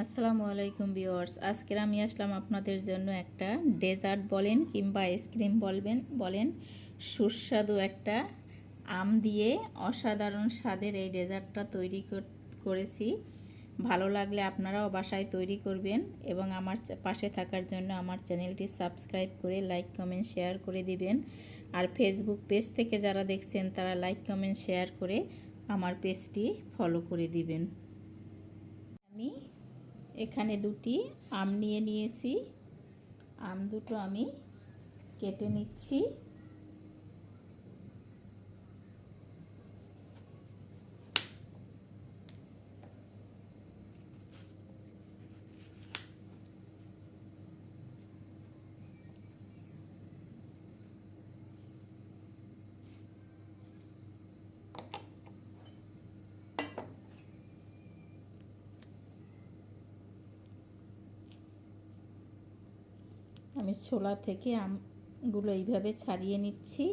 আসসালামু আলাইকুম ভিউয়ার্স। আজকের আমি আসলাম আপনাদের জন্য একটা ডেজার্ট বলেন কিংবা আইসক্রিম বলবেন, বলেন সুস্বাদু একটা আম দিয়ে অসাধারণ স্বাদের এই ডেজার্টটা তৈরি কর- করেছি। ভালো লাগলে আপনারাও বাসায় তৈরি করবেন এবং আমার পাশে থাকার জন্য আমার চ্যানেলটি সাবস্ক্রাইব করে লাইক কমেন্ট শেয়ার করে দিবেন। আর ফেসবুক পেজ থেকে যারা দেখছেন, তারা লাইক কমেন্ট শেয়ার করে আমার পেজটি ফলো করে দিবেন। আমি এখানে দুটি আম নিয়ে নিয়েছি। আম দুটো আমি কেটে নিচ্ছি। আমি ছোলা থেকে আমগুলো এইভাবে ছাড়িয়ে নিচ্ছি।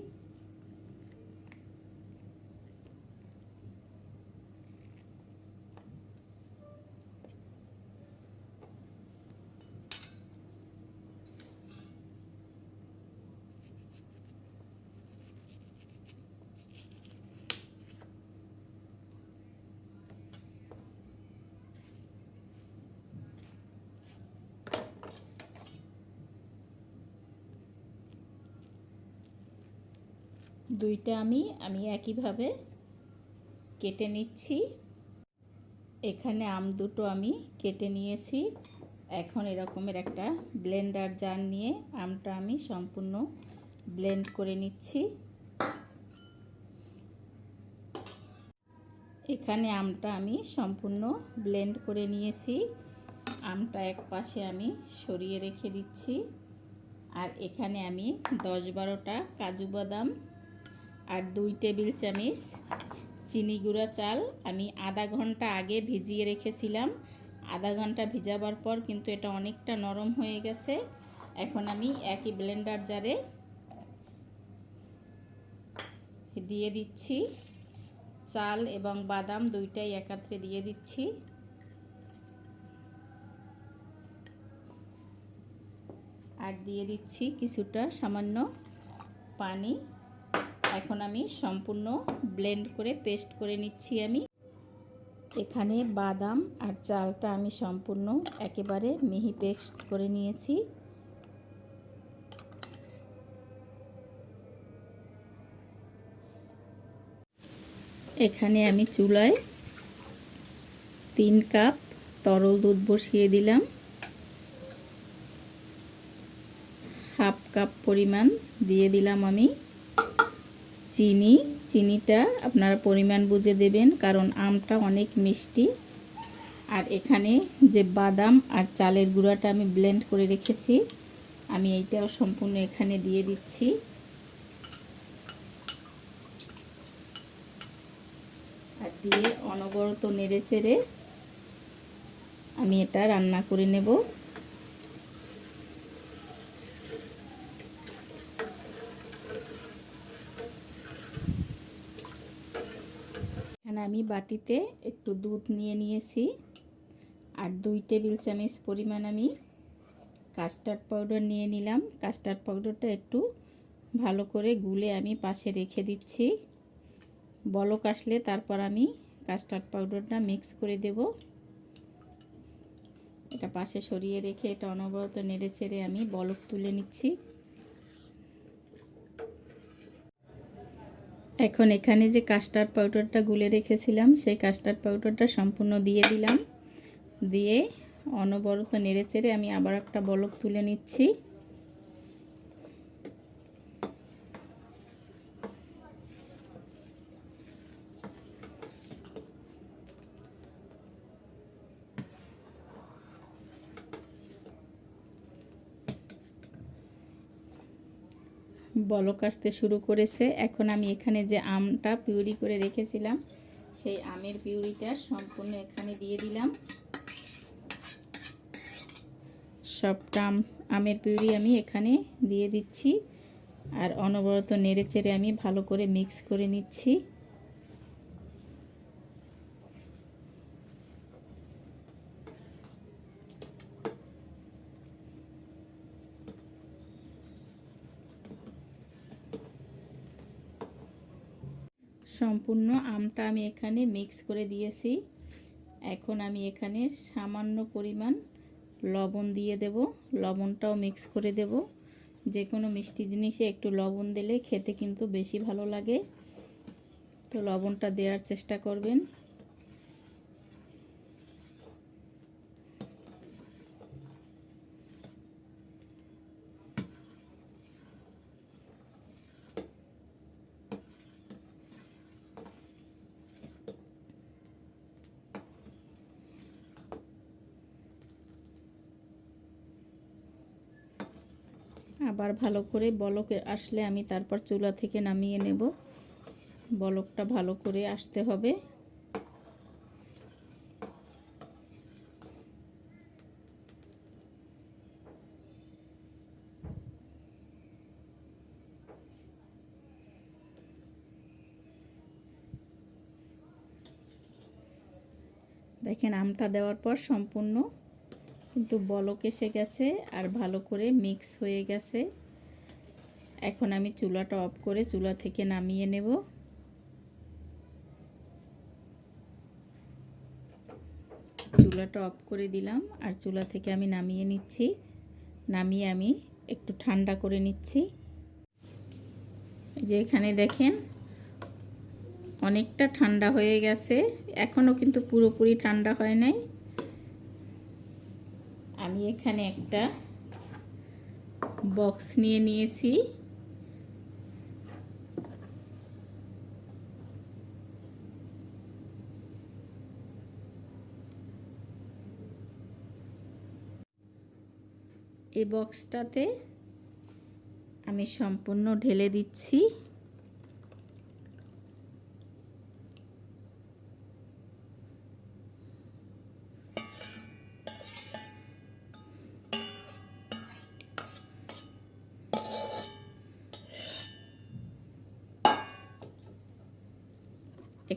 দুইটা আমি আমি একইভাবে কেটে নিচ্ছি। এখানে আম দুটো আমি কেটে নিয়েছি। এখন এরকমের একটা ব্লেন্ডার জার নিয়ে আমটা আমি সম্পূর্ণ ব্লেন্ড করে নিচ্ছি। এখানে আমটা আমি সম্পূর্ণ ব্লেন্ড করে নিয়েছি। আমটা এক পাশে আমি সরিয়ে রেখে দিচ্ছি। আর এখানে আমি দশ বারোটা কাজু বাদাম আর দুই টেবিল চামচ চিনি গুঁড়া চাল। আমি আধা ঘণ্টা আগে ভিজিয়ে রেখেছিলাম। আধা ঘণ্টা ভিজাবার পর কিন্তু এটা অনেকটা নরম হয়ে গেছে। এখন আমি একই ব্লেন্ডার জারে দিয়ে দিচ্ছি। চাল এবং বাদাম দুইটাই একাত্রে দিয়ে দিচ্ছি। আর দিয়ে দিচ্ছি কিছুটা সামান্য পানি। এখন আমি সম্পূর্ণ ব্লেন্ড করে পেস্ট করে নিচ্ছি আমি। এখানে বাদাম আর চালটা আমি সম্পূর্ণ একেবারে মিহি পেস্ট করে নিয়েছি। এখানে আমি চুলায় তিন কাপ তরল দুধ বসিয়ে দিলাম। হাফ কাপ পরিমাণ দিয়ে দিলাম আমি। চিনি, চিনিটা আপনারা পরিমাণ বুঝে দেবেন, কারণ আমটা অনেক মিষ্টি। আর এখানে যে বাদাম আর চালের গুঁড়াটা আমি ব্লেন্ড করে রেখেছি, আমি এইটাও সম্পূর্ণ এখানে দিয়ে দিচ্ছি। আর দিয়ে অনবরত নেড়ে চেড়ে আমি এটা রান্না করে নেব। এখানে আমি বাটিতে একটু দুধ নিয়ে নিয়েছি আর দুই টেবিল চামচ পরিমাণ আমি কাস্টার্ড পাউডার নিয়ে নিলাম। কাস্টার্ড পাউডারটা একটু ভালো করে গুলে আমি পাশে রেখে দিচ্ছি। বলক আসলে তারপর আমি কাস্টার্ড পাউডারটা মিক্স করে দেব। এটা পাশে সরিয়ে রেখে এটা অনবরত নেড়ে চেড়ে আমি বলক তুলে নিচ্ছি। এখন এখানে যে কাস্টার্ড পাউডারটা গুলে রেখেছিলাম, সেই কাস্টার্ড পাউডারটা সম্পূর্ণ দিয়ে দিলাম। দিয়ে অনবরত নেড়ে চেড়ে আমি আবার একটা বলক তুলে নিচ্ছি। বলক আসতে শুরু করেছে। এখন আমি এখানে যে আমটা পিউরি করে রেখেছিলাম, সেই আমের পিউরিটা সম্পূর্ণ এখানে দিয়ে দিলাম। সবটা আম, আমের পিউরি আমি এখানে দিয়ে দিচ্ছি। আর অনবরত নেড়ে চেড়ে আমি ভালো করে মিক্স করে নিচ্ছি। সম্পূর্ণ আমটা আমি এখানে মিক্স করে দিয়েছি। এখন আমি এখানে সামান্য পরিমাণ লবণ দিয়ে দেব। লবণটাও মিক্স করে দেব। যে কোনো মিষ্টি জিনিসে একটু লবণ দিলে খেতে কিন্তু বেশি ভালো লাগে। তো লবণটা দেওয়ার চেষ্টা করবেন। আবার ভালো করে বলক আসলে আমি তারপর চুলা থেকে নামিয়ে নেব। বলকটা ভালো করে আসতে হবে। দেখেন আমটা দেওয়ার পর সম্পূর্ণ কিন্তু বলক এসে গেছে আর ভালো করে মিক্স হয়ে গেছে। এখন আমি চুলাটা অফ করে চুলা থেকে নামিয়ে নেব। চুলাটা অফ করে দিলাম আর চুলা থেকে আমি নামিয়ে নিচ্ছি। নামিয়ে আমি একটু ঠান্ডা করে নিচ্ছি। যে এখানে দেখেন অনেকটা ঠান্ডা হয়ে গেছে। এখনও কিন্তু পুরোপুরি ঠান্ডা হয় নাই। আমি এখানে একটা বক্স নিয়ে নিয়েছি। এই বক্সটাতে আমি সম্পূর্ণ ঢেলে দিচ্ছি।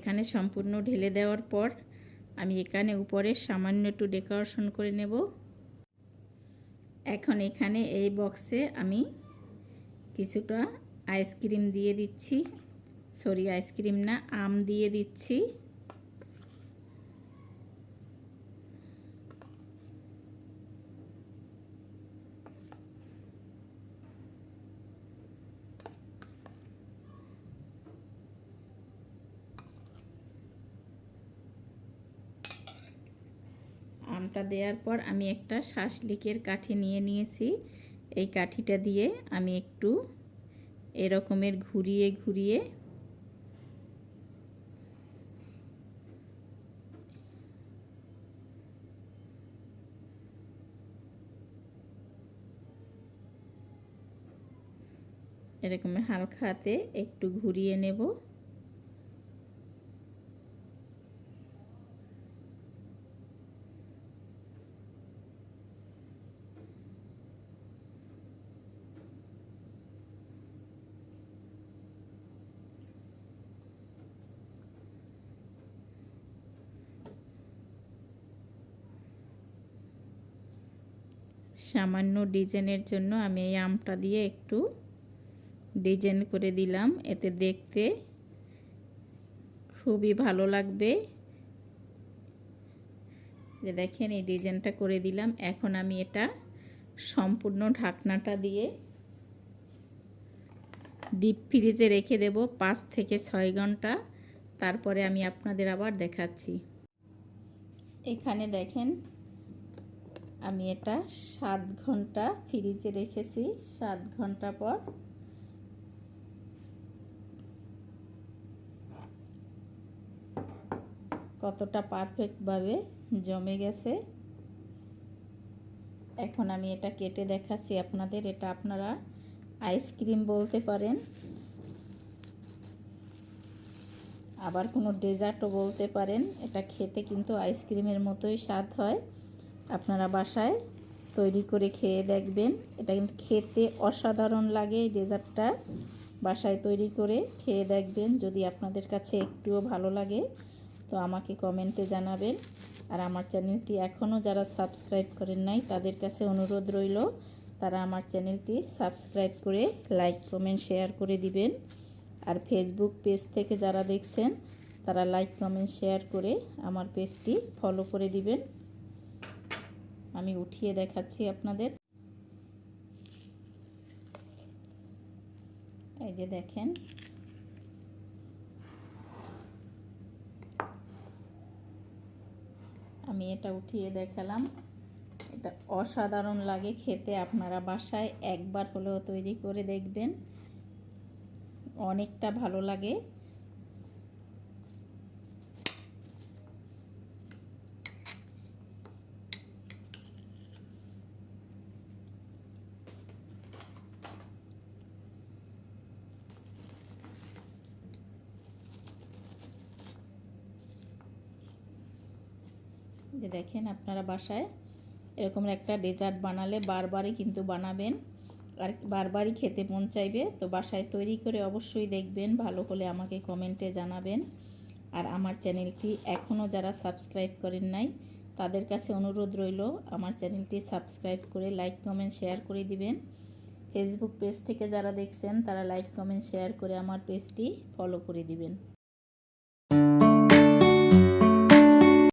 এখানে সম্পূর্ণ ঢেলে দেওয়ার পর আমি এখানে উপরে সামান্য একটু ডেকোরেশন করে নেব। এখন এখানে এই বক্সে আমি কিছুটা আইসক্রিম দিয়ে দিচ্ছি। সরি, আইসক্রিম না, আম দিয়ে দিচ্ছি। আমটা দেওয়ার পর আমি একটা শাসলিকের কাঠি নিয়ে নিয়েছি। এই কাঠিটা দিয়ে আমি একটু এরকমের ঘুরিয়ে ঘুরিয়ে এরকমের হালকা হাতে একটু ঘুরিয়ে নেব। সামান্য ডিজাইনের জন্য আমি এই আমটা দিয়ে একটু ডিজাইন করে দিলাম। এতে দেখতে খুবই ভালো লাগবে। যে দেখেন, এই ডিজাইনটা করে দিলাম। এখন আমি এটা সম্পূর্ণ ঢাকনাটা দিয়ে ডিপ ফ্রিজে রেখে দেব পাঁচ থেকে ছয় ঘণ্টা। তারপরে আমি আপনাদের আবার দেখাচ্ছি। এখানে দেখেন আমি এটা সাত ঘণ্টা ফ্রিজে রেখেছি, সাত ঘণ্টা পর। কতটা পারফেক্টভাবে জমে গেছে। এখন আমি এটা কেটে দেখাচ্ছি আপনাদের, এটা আপনারা আইসক্রিম বলতে পারেন। আবার কোনো ডেজার্টও বলতে পারেন। এটা খেতে কিন্তু আইসক্রিমের মতোই স্বাদ হয়। আপনারা বাসায় তৈরি করে খেয়ে দেখবেন। এটা কিন্তু খেতে অসাধারণ লাগে এই ডেজার্টটা। বাসায় তৈরি করে খেয়ে দেখবেন যদি আপনাদের কাছে একটুও ভালো লাগে তো আমাকে কমেন্টে জানাবেন। আর আমার চ্যানেলটি এখনও যারা সাবস্ক্রাইব করেন নাই তাদের কাছে অনুরোধ রইল, তারা আমার চ্যানেলটি সাবস্ক্রাইব করে লাইক, কমেন্ট, শেয়ার করে দিবেন। আর ফেসবুক পেজ থেকে যারা দেখছেন তারা লাইক, কমেন্ট, শেয়ার করে আমার পেজটি ফলো করে দিবেন। আমি উঠিয়ে দেখাচ্ছি আপনাদের। এই যে দেখেন। আমি এটা উঠিয়ে দেখালাম। এটা অসাধারণ লাগে খেতে। আপনারা বাসায় একবার হলেও তৈরি করে দেখবেন। অনেকটা ভালো লাগে। যে দেখেন আপনারা বাসায় এরকম একটা ডেজার্ট বানালে বারবারই কিন্তু বানাবেন। আর বারবারই খেতে মন চাইবে, তো বাসায় তৈরি করে অবশ্যই দেখবেন, ভালো হলে আমাকে কমেন্টে জানাবেন। আর আমার চ্যানেলটি এখনও যারা সাবস্ক্রাইব করেন নাই, তাদের কাছে অনুরোধ রইল, আমার চ্যানেলটি সাবস্ক্রাইব করে লাইক কমেন্ট শেয়ার করে দিবেন। ফেসবুক পেজ থেকে যারা দেখছেন, তারা লাইক কমেন্ট শেয়ার করে আমার পেজটি ফলো করে দিবেন।